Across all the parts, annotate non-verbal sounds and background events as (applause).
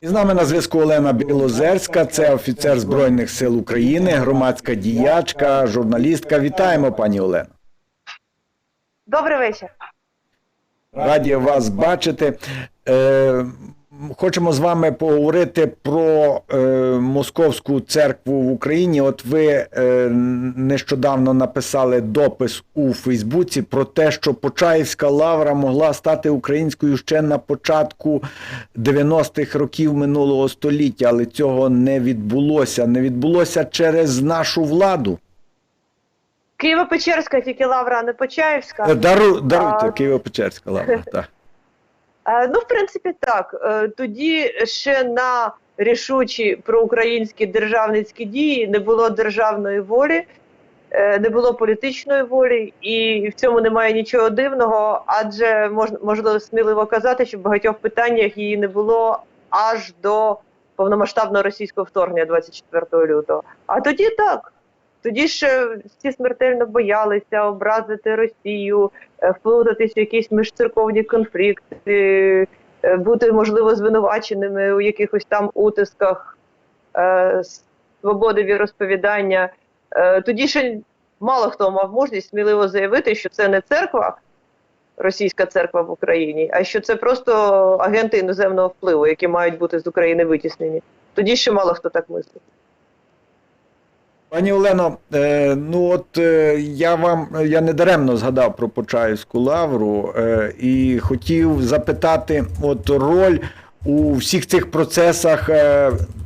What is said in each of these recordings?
І з нами на зв'язку Олена Білозерська, це офіцер Збройних сил України, громадська діячка, журналістка. Вітаємо, пані Олено. Добрий вечір. Раді вас бачити. Е, хочемо з вами поговорити про е, Московську церкву в Україні. От ви е, нещодавно написали допис у Фейсбуці про те, що Почаївська лавра могла стати українською ще на початку 90-х років минулого століття, але цього не відбулося. Не відбулося через нашу владу. Києво-Печерська, тільки Лавра, а не Почаївська. Дару, даруйте, Києво-Печерська лавра. (laughs) Так. Е, Ну, в принципі, так. Е, Тоді ще на рішучі проукраїнські державницькі дії не було державної волі, е, не було політичної волі, і в цьому немає нічого дивного, адже можна сміливо казати, що в багатьох питаннях її не було аж до повномасштабного російського вторгнення 24 лютого. А тоді так. Тоді ще всі смертельно боялися образити Росію, е, вплутатись в якісь міжцерковні конфлікти, е, бути можливо звинуваченими у якихось там утисках е, свободи віросповідання. Е, Тоді ще мало хто мав можливість сміливо заявити, що це не церква, російська церква в Україні, а що це просто агенти іноземного впливу, які мають бути з України витіснені. Тоді ще мало хто так мислить. Пані Олено, е, ну от е, я вам я не даремно згадав про Почаївську лавру е, і хотів запитати, от роль у всіх цих процесах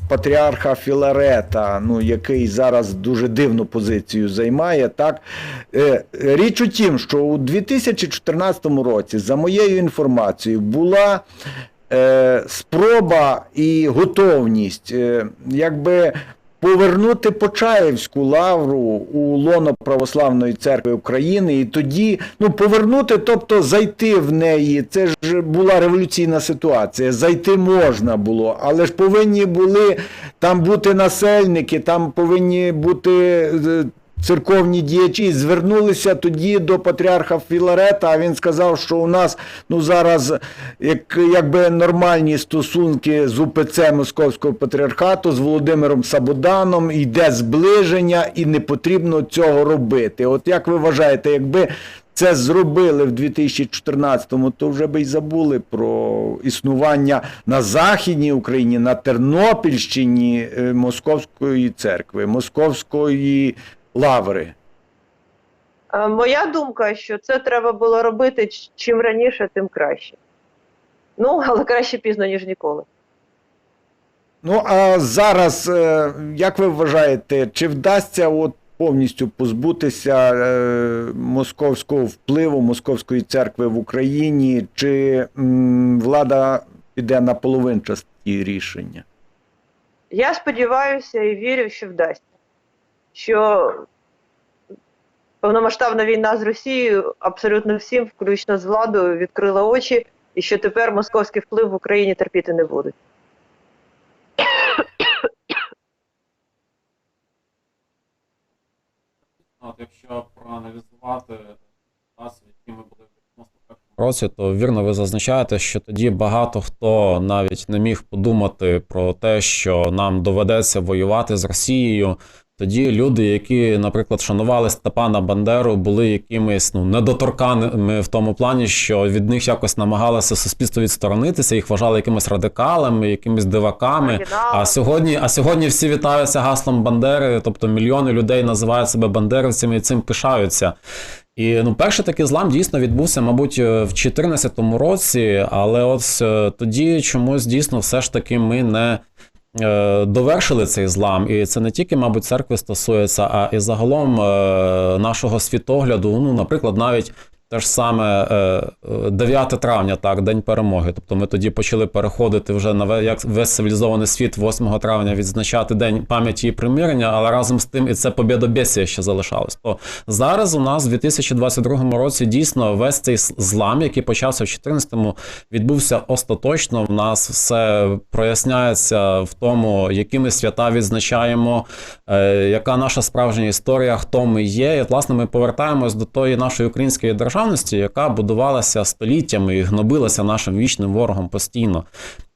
патріарха Філарета, ну який зараз дуже дивну позицію займає. Так річ у тім, що у 2014 році, за моєю інформацією, була спроба і готовність, якби повернути Почаївську лавру у лоно Православної церкви України, і тоді ну повернути, тобто зайти в неї. Це ж була революційна ситуація. Зайти можна було, але ж повинні були там бути насельники, там повинні бути. Церковні діячі звернулися тоді до патріарха Філарета, а він сказав, що у нас ну зараз як, якби нормальні стосунки з УПЦ Московського патріархату, з Володимиром Сабоданом, йде зближення і не потрібно цього робити. От як ви вважаєте, якби це зробили в 2014-му, то вже би й забули про існування на Західній Україні, на Тернопільщині е, Московської церкви, Московської лаври. Е, Моя думка, що це треба було робити чим раніше, тим краще. Ну, але краще пізно, ніж ніколи. Ну а зараз, е, як ви вважаєте, чи вдасться от повністю позбутися е, московського впливу московської церкви в Україні, чи влада піде на половинчасті рішення? Я сподіваюся і вірю, що вдасться. Що повномасштабна війна з Росією абсолютно всім, включно з владою, відкрила очі, і що тепер московський вплив в Україні терпіти не будуть. От якщо проаналізувати час, які ми були в 91 році, то вірно ви зазначаєте, що тоді багато хто навіть не міг подумати про те, що нам доведеться воювати з Росією. Тоді люди, які, наприклад, шанували Степана Бандеру, були якимись ну недоторканими в тому плані, що від них якось намагалося суспільство відсторонитися, їх вважали якимись радикалами, якимись диваками. А сьогодні, а сьогодні всі вітаються гаслом Бандери, тобто мільйони людей називають себе бандерівцями і цим пишаються. І ну, перший такий злам дійсно відбувся, мабуть, е, в 2014 році, але от е, тоді чомусь дійсно все ж таки ми не довершили цей злам. І це не тільки, мабуть, церкви стосується, а і загалом е, нашого світогляду. Ну, наприклад, навіть те ж саме е, е, 9 травня, так, День перемоги. Тобто ми тоді почали переходити вже на як весь цивілізований світ 8 травня відзначати День пам'яті і примирення, але разом з тим і це побєдобєсія ще залишалось. То зараз у нас в 2022 році дійсно весь цей злам, який почався в 2014-му, відбувся остаточно. В нас все проясняється в тому, які ми свята відзначаємо, е, яка наша справжня історія, хто ми є. І, власне, ми повертаємось до тої нашої української держави. Державності, яка будувалася століттями і гнобилася нашим вічним ворогом постійно.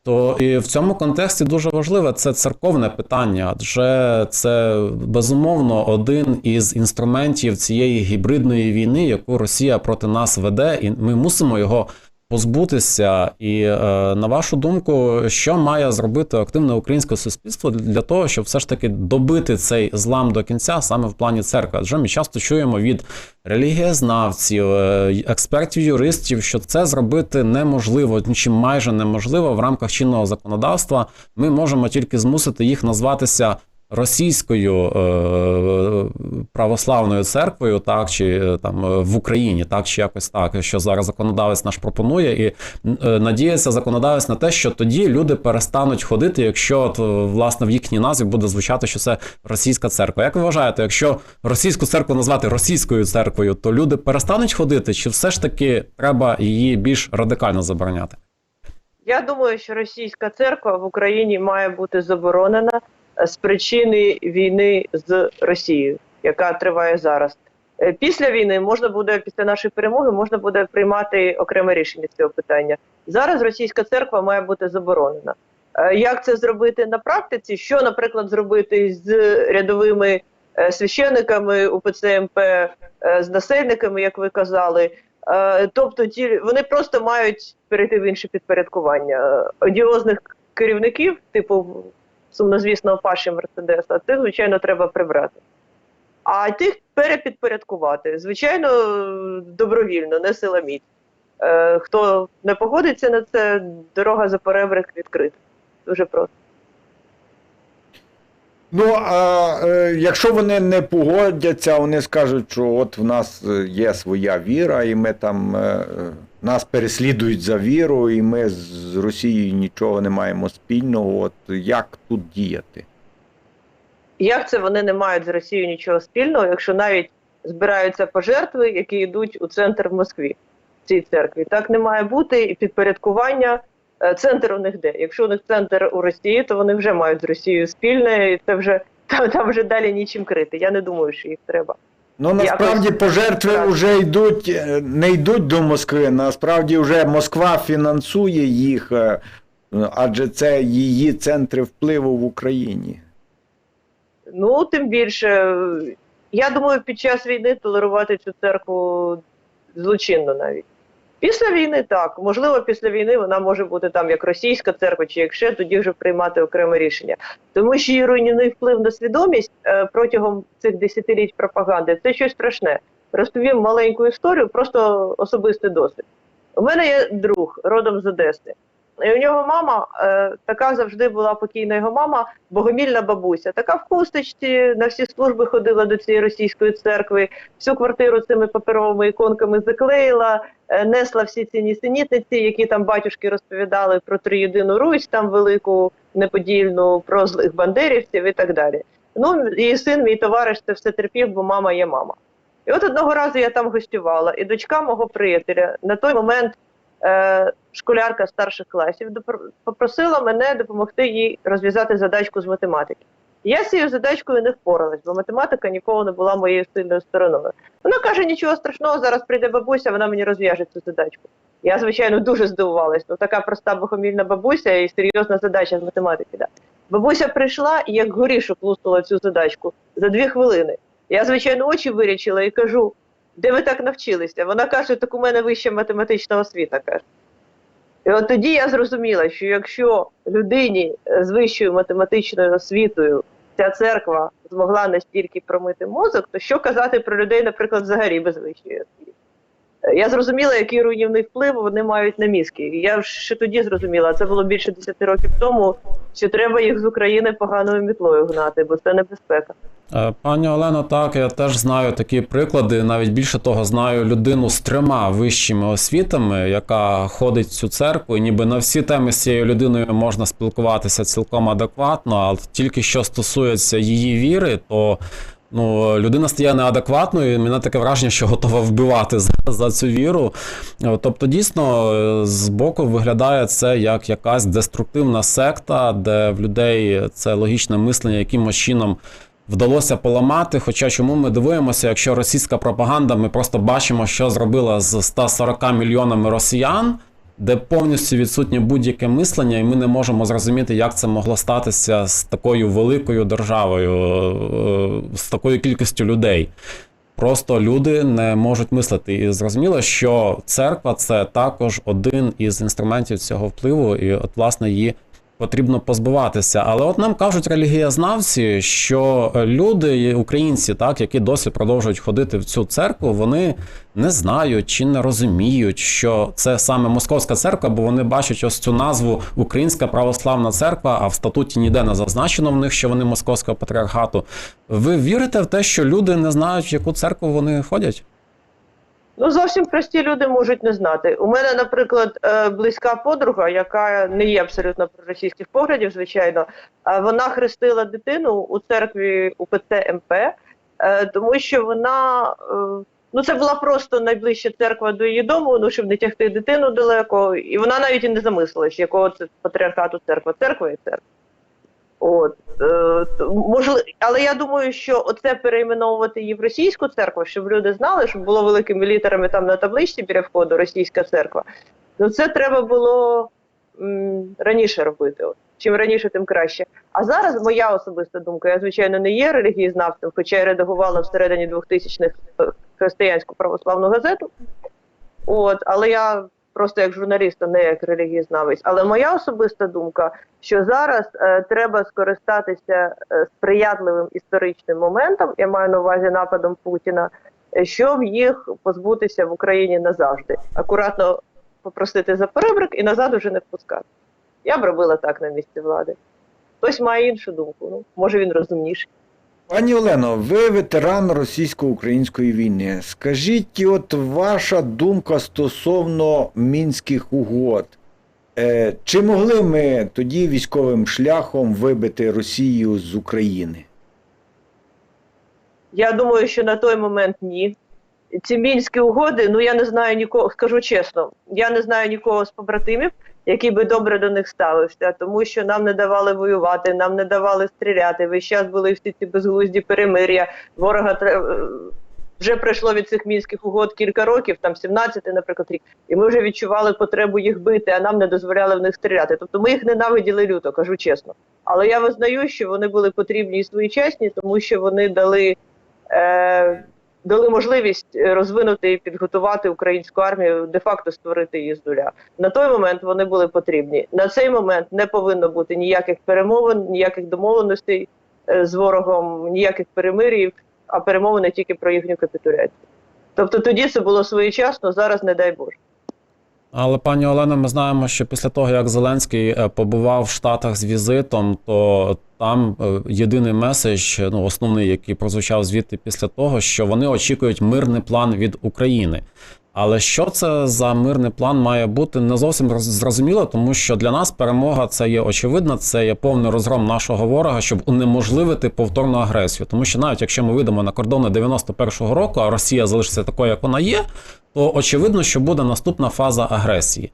То і в цьому контексті дуже важливе це церковне питання, адже це безумовно один із інструментів цієї гібридної війни, яку Росія проти нас веде, і ми мусимо його позбутися. І е, на вашу думку, що має зробити активне українське суспільство для того, щоб все ж таки добити цей злам до кінця саме в плані церкви? Адже ми часто чуємо від релігієзнавців, е, експертів, юристів, що це зробити неможливо, чи майже неможливо в рамках чинного законодавства. Ми можемо тільки змусити їх назватися російською е, православною церквою, так чи е, там е, в Україні, так чи якось так, що зараз законодавець наш пропонує, і е, надіється законодавець на те, що тоді люди перестануть ходити, якщо от, е, власне в їхній назві буде звучати, що це російська церква. Як ви вважаєте, якщо російську церкву назвати російською церквою, то люди перестануть ходити, чи все ж таки треба її більш радикально забороняти? Я думаю, що російська церква в Україні має бути заборонена з причини війни з Росією, яка триває зараз. Е, Після війни можна буде, після нашої перемоги, можна буде приймати окреме рішення цього питання. Зараз російська церква має бути заборонена. Е, Як це зробити на практиці? Що, наприклад, зробити з рядовими е, священниками УПЦ МП, з насельниками, як ви казали? Тобто ті вони просто мають перейти в інше підпорядкування. Одіозних керівників, типу сумнозвісного Паші Мерседеса, це звичайно треба прибрати. А тих перепідпорядкувати, звичайно, добровільно, не силоміць. Е, Хто не погодиться на це, дорога за перебрик відкрита. Дуже просто. Ну, а е, якщо вони не погодяться, вони скажуть, що от в нас е, є своя віра, і ми там е, е, нас переслідують за віру, і ми з Росією нічого не маємо спільного. От як тут діяти? Як це вони не мають з Росією нічого спільного, якщо навіть збираються пожертви, які йдуть у центр в Москві в цій церкві? Так не має бути і підпорядкування. е, Центр у них де? Якщо у них центр у Росії, то вони вже мають з Росією спільне, і це вже (laughs) там, там вже далі нічим крити. Я не думаю, що їх треба. Ну насправді пожертви вже йдуть, е, не йдуть до Москви. Насправді вже Москва фінансує їх, е, адже це її центри впливу в Україні. Ну, тим більше, я думаю, під час війни толерувати цю церкву злочинно навіть. Після війни так. Можливо, після війни вона може бути там як російська церква, чи як ще, тоді вже приймати окреме рішення. Тому що її руйнівний вплив на свідомість е, протягом цих десятиліть пропаганди це щось страшне. Розповім маленьку історію, просто особистий досвід. У мене є друг родом з Одеси. І у нього мама е, така завжди була покійна його мама, богомільна бабуся. Така в хусточці, на всі служби ходила до цієї російської церкви, всю квартиру цими паперовими іконками заклеїла, е, несла всі ці нісенітниці, які там батюшки розповідали про триєдину Русь, там велику неподільну, про злих бандерівців і так далі. Ну, і син, мій товариш, це все терпів, бо мама є мама. І от одного разу я там гостювала, і дочка мого приятеля на той момент е, школярка старших класів попросила мене допомогти їй розв'язати задачку з математики. Я з цією задачкою не впоралась, бо математика ніколи не була моєю сильною стороною. Вона каже: нічого страшного, зараз прийде бабуся, вона мені розв'яже цю задачку. Я, звичайно, дуже здивувалась. Ну, така проста богомільна бабуся і серйозна задача з математики. Да. Бабуся прийшла і як горішок луснула цю задачку за дві хвилини. Я, звичайно, очі вирічила і кажу: де ви так навчилися? Вона каже, так у мене вища математична освіта. каже. І от тоді я зрозуміла, що якщо людині е, з вищою математичною освітою ця церква змогла настільки промити мозок, то що казати про людей, наприклад, взагалі без вищої освіти? Я зрозуміла, який руйнівний вплив вони мають на мізки. Я ще тоді зрозуміла, це було більше 10 років тому, що треба їх з України поганою мітлою гнати, бо це небезпека. Е, Пані Олено, так, я теж знаю такі приклади. Навіть більше того, знаю людину з трьома вищими освітами, яка ходить в цю церкву, і ніби на всі теми з цією людиною можна спілкуватися цілком адекватно, але тільки що стосується її віри, то ну, людина стає неадекватною, і мене таке враження, що готова вбивати за, за цю віру. Е, Тобто, дійсно, е, збоку виглядає це як якась деструктивна секта, де в людей це логічне мислення якимось чином вдалося поламати. Хоча чому ми дивуємося, якщо російська пропаганда, ми просто бачимо, що зробила з 140 мільйонами росіян, де повністю відсутнє будь-яке мислення, і ми не можемо зрозуміти, як це могло статися з такою великою державою, е, з такою кількістю людей. Просто люди не можуть мислити. І зрозуміло, що церква це також один із інструментів цього впливу, і от, власне, її потрібно позбуватися. Але от нам кажуть релігієзнавці, що е, люди, українці, так, які досі продовжують ходити в цю церкву, вони не знають чи не розуміють, що це саме московська церква, бо вони бачать ось цю назву Українська православна церква, а в статуті ніде не зазначено в них, що вони московського патріархату. Ви вірите в те, що люди не знають, в яку церкву вони ходять? Ну, зовсім прості люди можуть не знати. У мене, наприклад, е, близька подруга, яка не є абсолютно проросійських поглядів, звичайно, вона хрестила дитину у церкві УПЦ МП, е, тому що вона. е, Ну, це була просто найближча церква до її дому, ну щоб не тягти дитину далеко, і вона навіть і не замислилась, якого це патріархату церква. Церква і церква. От е, але я думаю, що оце перейменовувати її в російську церкву, щоб люди знали, щоб було великими літерами там на табличці біля входу російська церква. Ну це треба було м, раніше робити. От. Чим раніше, тим краще. А зараз моя особиста думка. Я звичайно не є релігієзнавцем, хоча я редагувала всередині 2000-х е, християнську православну газету. От, але я просто як журналіст, а не як релігієзнавець. Але моя особиста думка, що зараз е, треба скористатися е, сприятливим історичним моментом, я маю на увазі нападом Путіна, щоб їх позбутися в Україні назавжди. Акуратно попросити за перебрик і назад уже не впускати. Я б робила так на місці влади. Хтось має іншу думку. Ну, може він розумніший. Пані Олено, ви ветеран російсько-української війни. Скажіть, от ваша думка стосовно мінських угод. Е, чи могли ми тоді військовим шляхом вибити Росію з України? Я думаю, що на той момент ні. Ці мінські угоди, ну я не знаю нікого, скажу чесно, я не знаю нікого з побратимів, який би добре до них ставився, тому що нам не давали воювати, нам не давали стріляти. Весь час були всі ці безглузді перемир'я. Ворога е, вже пройшло від цих мінських угод кілька років, там 17, наприклад, рік, і ми вже відчували потребу їх бити, а нам не дозволяли в них стріляти. Тобто ми їх ненавиділи люто, кажу чесно. Але я визнаю, що вони були потрібні і своєчасні, тому що вони дали. Е, Дали можливість е, розвинути і підготувати українську армію, де-факто створити її з нуля. На той момент вони були потрібні. На цей момент не повинно бути ніяких перемовин, ніяких домовленостей е, з ворогом, ніяких перемирів, а перемовини тільки про їхню капітуляцію. Тобто тоді це було своєчасно, зараз не дай Боже. Але пані Олена, ми знаємо, що після того, як Зеленський е, побував в Штатах з візитом, то там е, єдиний меседж, ну основний, який прозвучав звідти після того, що вони очікують мирний план від України. Але що це за мирний план має бути, не зовсім зрозуміло, тому що для нас перемога це є очевидно, це є повний розгром нашого ворога, щоб унеможливити повторну агресію. Тому що навіть якщо ми вийдемо на кордони 91-го року, а Росія залишиться такою, як вона є, то очевидно, що буде наступна фаза агресії.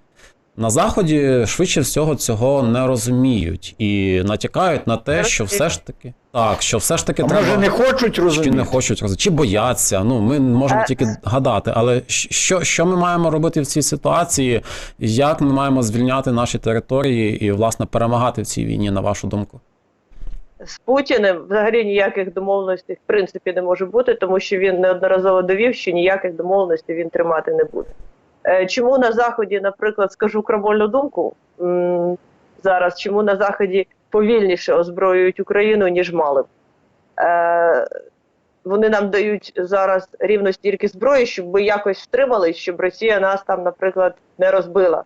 На заході швидше всього цього не розуміють і натякають на те, що все ж таки так, що все ж таки А треба може не хочуть чи розуміти? не хочуть розуміти, чи бояться. Ну ми можемо Е, тільки гадати. Але що, що ми маємо робити в цій ситуації? Як ми маємо звільняти наші території і власне перемагати в цій війні, на вашу думку? З Путіним взагалі ніяких домовленостей в принципі не може бути, тому що він неодноразово довів, що ніяких домовленостей він тримати не буде. Е, Чому на заході, наприклад, скажу крамольну думку зараз, чому на заході повільніше озброюють Україну ніж мали б? Е, Вони нам дають зараз рівно стільки зброї, щоб ми якось втримались, щоб Росія нас там, наприклад, не розбила.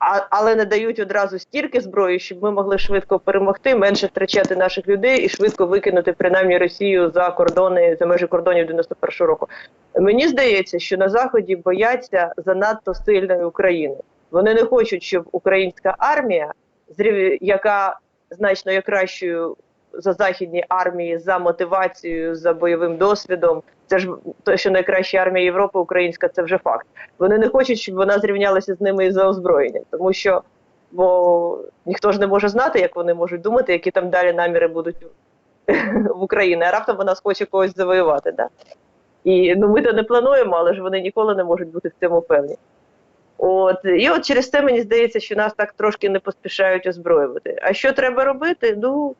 А, але не дають одразу стільки зброї, щоб ми могли швидко перемогти, менше втрачати наших людей і швидко викинути принаймні Росію за кордони за межі кордонів 91-го року. Мені здається, що на заході бояться занадто сильної України. Вони не хочуть, щоб українська армія, яка значно кращою за західні армії, за мотивацією, за бойовим досвідом. Це ж те, що найкраща армія Європи, українська, це вже факт. Вони не хочуть, щоб вона зрівнялася з ними і за озброєнням, тому що бо ніхто ж не може знати, як вони можуть думати, які там далі наміри будуть (laughs) в Україні, а раптом вона схоче когось завоювати. Да? І ну, ми то не плануємо, але ж вони ніколи не можуть бути в цьому певні. От, і от через це мені здається, що нас так трошки не поспішають озброювати. А що треба робити? Ну,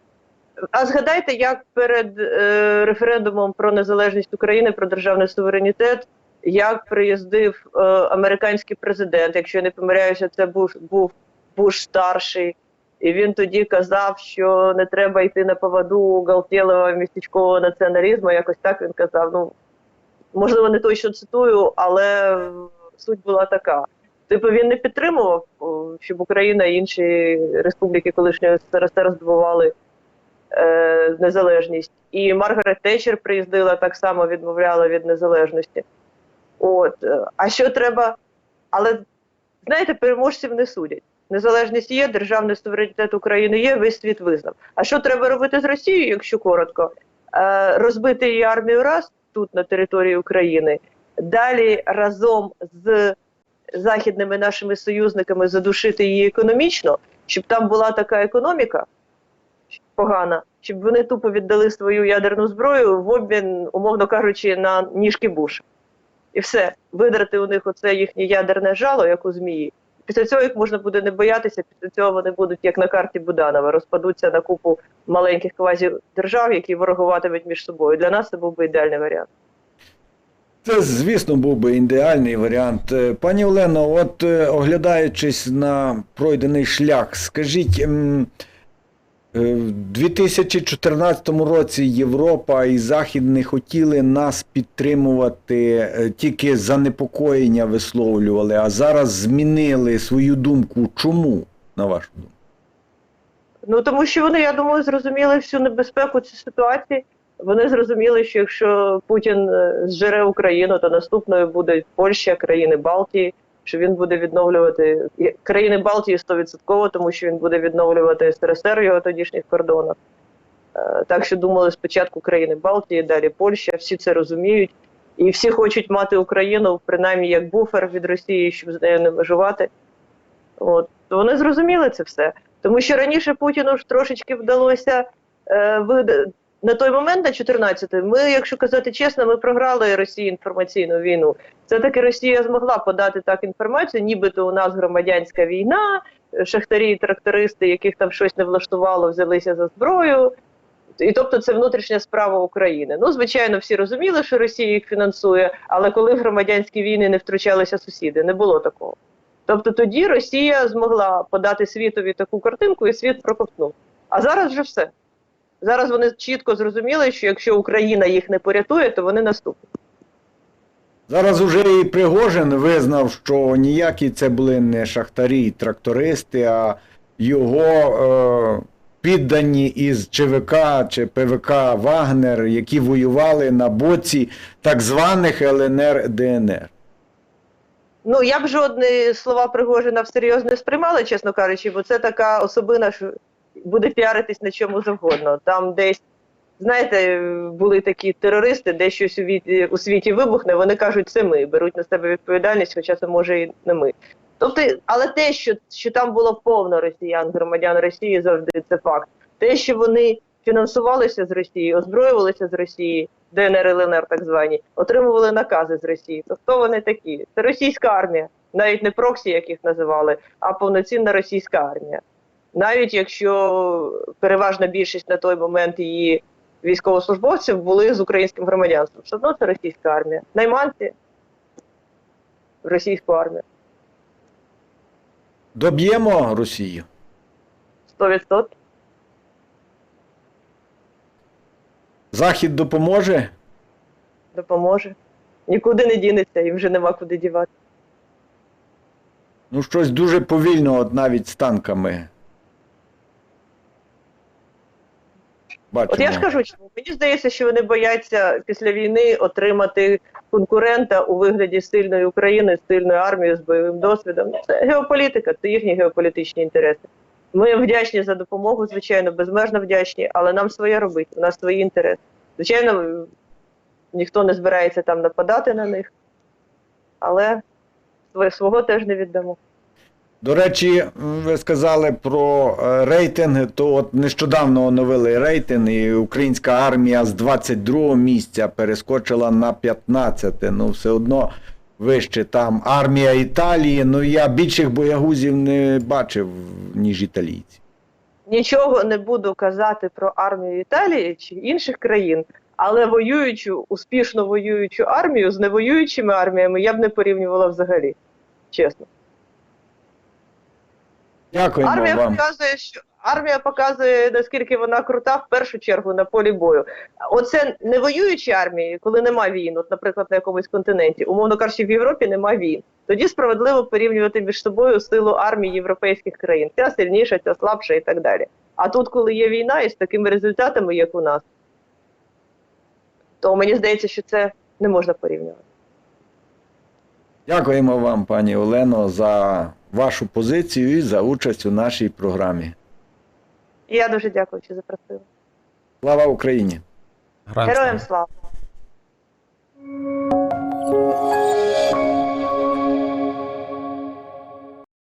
а згадайте, як перед е, референдумом про незалежність України, про державний суверенітет, як приїздив е, американський президент, якщо я не помиляюся, це був, був Буш старший. І він тоді казав, що не треба йти на поводу галтєлого містечкового націоналізму. Якось так він казав. Ну можливо, не точно цитую, але суть була така. Типу він не підтримував, щоб Україна і інші республіки колишньої СРСР здобували е, незалежність. І Маргарет Тетчер приїздила так само відмовляла від незалежності. От, е, а що треба? Але знаєте, переможців не судять. Незалежність є, державний суверенітет України є, весь світ визнав. А що треба робити з Росією, якщо коротко? Е, розбити її армію раз тут на території України, далі разом з західними нашими союзниками задушити її економічно, щоб там була така економіка погана, щоб вони тупо віддали свою ядерну зброю в обмін, умовно кажучи, на ніжки Буша. І все, видрати у них оце їхнє ядерне жало, як у змії. Після цього їх можна буде не боятися. Після цього вони будуть, як на карті Буданова, розпадуться на купу маленьких квазі-держав, які ворогуватимуть між собою. Для нас це був би ідеальний варіант. Це, звісно, був би ідеальний варіант. Е, Пані Олено, от е, оглядаючись на пройдений шлях, скажіть, в 2014 році Європа і Захід не хотіли нас підтримувати, е, тільки занепокоєння висловлювали, а зараз змінили свою думку. Чому, на вашу думку? Ну тому що вони, я думаю, зрозуміли всю небезпеку цієї ситуації. Вони зрозуміли, що якщо Путін е, зжере Україну, то наступною буде Польща, країни Балтії, що він буде відновлювати країни Балтії 100%, тому що він буде відновлювати СРСР його тодішніх кордонах. Е, Так що думали спочатку країни Балтії, далі Польща, всі це розуміють. І всі хочуть мати Україну принаймні як буфер від Росії, щоб з нею не межувати. От вони зрозуміли це все. Тому що раніше Путіну ж трошечки вдалося е, на той момент, на 14-й, ми, якщо казати чесно, ми програли Росії інформаційну війну. Це таки Росія змогла подати так інформацію, нібито у нас громадянська війна, шахтарі і трактористи, яких там щось не влаштувало, взялися за зброю. І тобто це внутрішня справа України. Ну, звичайно, всі розуміли, що Росія їх фінансує, але коли в громадянські війни не втручалися сусіди, не було такого. Тобто тоді Росія змогла подати світові таку картинку, і світ проковтнув. А зараз вже все. Зараз вони чітко зрозуміли, що якщо Україна їх не порятує, то вони наступні. Зараз уже і Пригожин визнав, що ніякі це були не шахтарі і трактористи, а його е, піддані із ЧВК чи ПВК Вагнер, які воювали на боці так званих ЛНР ДНР. Ну я б жодні слова Пригожина всерйоз не сприймала, чесно кажучи, бо це така особина, що буде піаритись на чому завгодно. Там десь, знаєте, були такі терористи, де щось у, віті, у світі вибухне, вони кажуть, це ми беруть на себе відповідальність, хоча це може і не ми. Тобто, але те, що, що там було повно росіян, громадян Росії, завжди це факт. Те, що вони фінансувалися з Росії, озброювалися з Росії, ДНР, ЛНР так звані, отримували накази з Росії. То хто вони такі? Це російська армія, навіть не проксі, як їх називали, а повноцінна російська армія. Навіть якщо переважна більшість на той момент її військовослужбовців були з українським громадянством, все одно це російська армія. Найманці в російську армію. Доб'ємо Росію. 100%. Захід допоможе. допоможе. Нікуди не дінеться і вже нема куди дівати. Ну, щось дуже повільно, от навіть з танками. Бачимо. От я ж кажу, чому мені здається, що вони бояться після війни отримати конкурента у вигляді сильної України, сильної армії з бойовим досвідом. Це геополітика, це їхні геополітичні інтереси. Ми вдячні за допомогу, звичайно, безмежно вдячні, але нам своє робити, у нас свої інтереси. Звичайно, ніхто не збирається там нападати на них, але свого теж не віддамо. До речі, ви сказали про е, рейтинги, то от нещодавно оновили рейтинг, і українська армія з 22 місця перескочила на 15. Ну, все одно вище там армія Італії. Ну я більших боягузів не бачив, ніж італійці. Нічого не буду казати про армію Італії чи інших країн, але воюючу, успішно воюючу армію з невоюючими арміями я б не порівнювала взагалі. Чесно. Дякуємо Армія вам. показує, що армія показує, наскільки вона крута в першу чергу на полі бою. Оце не воюючі армії, коли нема війн, от, наприклад, на якомусь континенті, умовно кажучи, в Європі нема війн. Тоді справедливо порівнювати між собою силу армії європейських країн. Ця сильніша, ця слабша і так далі. А тут, коли є війна і з такими результатами, як у нас, то мені здається, що це не можна порівнювати. Дякуємо вам, пані Олено, за вашу позицію і за участь у нашій програмі. Я дуже дякую, що запросили. Слава Україні! Героям слава. слава!